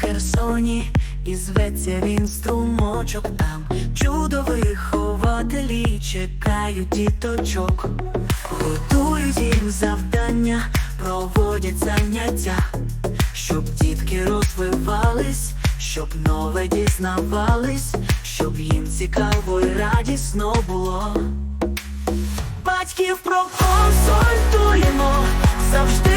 Херсоні, і зветься він струмочок там. Чудо вихователі чекають діточок, готують їм завдання, проводять заняття, щоб дітки розвивались, щоб нове дізнавались, щоб їм цікаво і радісно було. Батьків проконсультуємо, завжди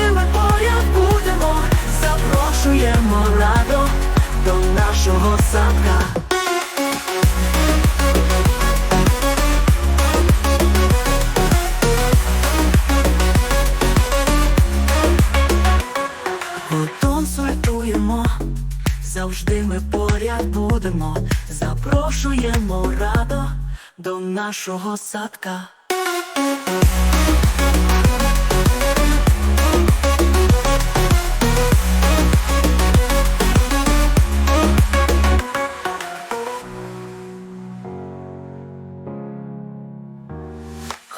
нашого садка. Завжди ми поряд будемо, запрошуємо радо до нашого садка.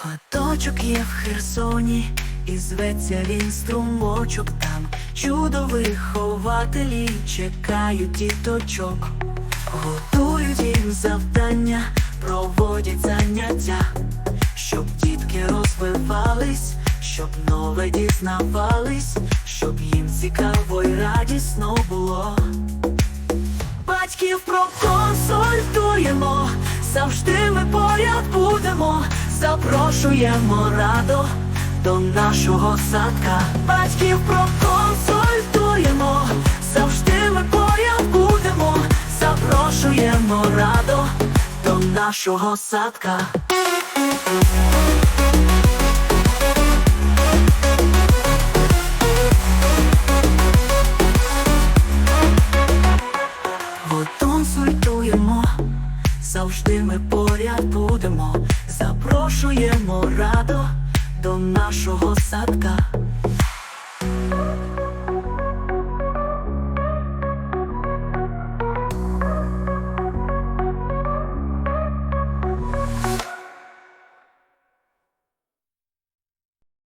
Хоточок є в Херсоні, і зветься він струмочок там. Чудо вихователі чекають діточок, готують їм завдання, проводять заняття, щоб дітки розвивались, щоб нове дізнавались, щоб їм цікаво і радісно було. Батьків проконсультуємо, завжди ми поряд запрошуємо радо до нашого садка. Батьків проконсультуємо, завжди ми поряд будемо, запрошуємо радо до нашого садка. Завжди ми поряд будемо, запрошуємо радо до нашого садка.